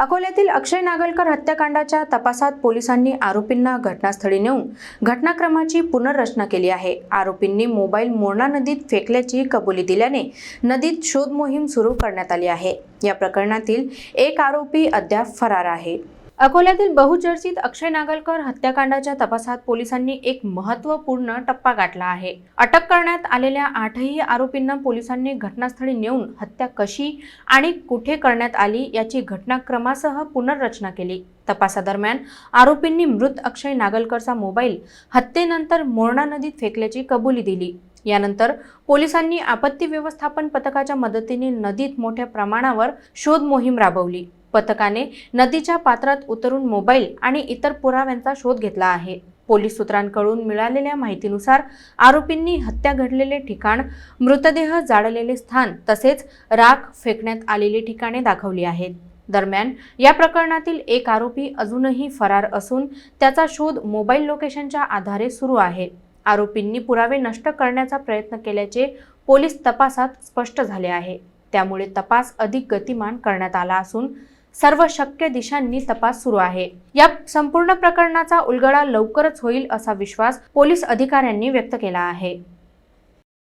अकोल्यातील अक्षय नागलकर हत्याकांडाच्या तपासात पोलिसांनी आरोपींना घटनास्थळी नेऊन घटनाक्रमाची पुनर्रचना केली आहे. आरोपींनी मोबाईल मोरणा नदीत फेकल्याची कबुली दिल्याने नदीत शोध मोहीम सुरू करण्यात आली आहे. या प्रकरणातील एक आरोपी अद्याप फरार आहे. अकोल्यातील बहुचर्चित अक्षय नागलकर हत्याकांडाच्या तपासात पोलिसांनी एक महत्त्वपूर्ण टप्पा गाठला आहे. अटक करण्यात आलेल्या आठही आरोपींना पोलिसांनी घटनास्थळी नेऊन हत्या कशी आणि कुठे करण्यात आली याची घटनाक्रमासह पुनर्रचना केली. तपासादरम्यान आरोपींनी मृत अक्षय नागलकरचा मोबाईल हत्येनंतर मोरणा नदीत फेकल्याची कबुली दिली. यानंतर पोलिसांनी आपत्ती व्यवस्थापन पथकाच्या मदतीने नदीत मोठ्या प्रमाणावर शोध मोहीम राबवली. पथकाने नदीच्या पात्रात उतरून मोबाईल आणि इतर पुराव्यांचा शोध घेतला आहे. पोलीस सूत्रांकडून मिळालेल्या माहितीनुसार आरोपींनी हत्या घडलेले ठिकाण मृतदेह जाळलेले स्थान तसेच राख फेकण्यात आलेली ठिकाणे दाखवली आहेत. दरम्यान या प्रकरणातील एक आरोपी अजूनही फरार असून त्याचा शोध मोबाईल लोकेशनच्या आधारे सुरू आहे. आरोपींनी पुरावे नष्ट करण्याचा प्रयत्न केल्याचे पोलीस तपासात स्पष्ट झाले आहे. त्यामुळे तपास अधिक गतिमान करण्यात आला असून सर्व शक्य दिशांनी तपास सुरू आहे. या संपूर्ण प्रकरणाचा उलगडा लवकरच होईल असा विश्वास पोलीस अधिकाऱ्यांनी व्यक्त केला आहे.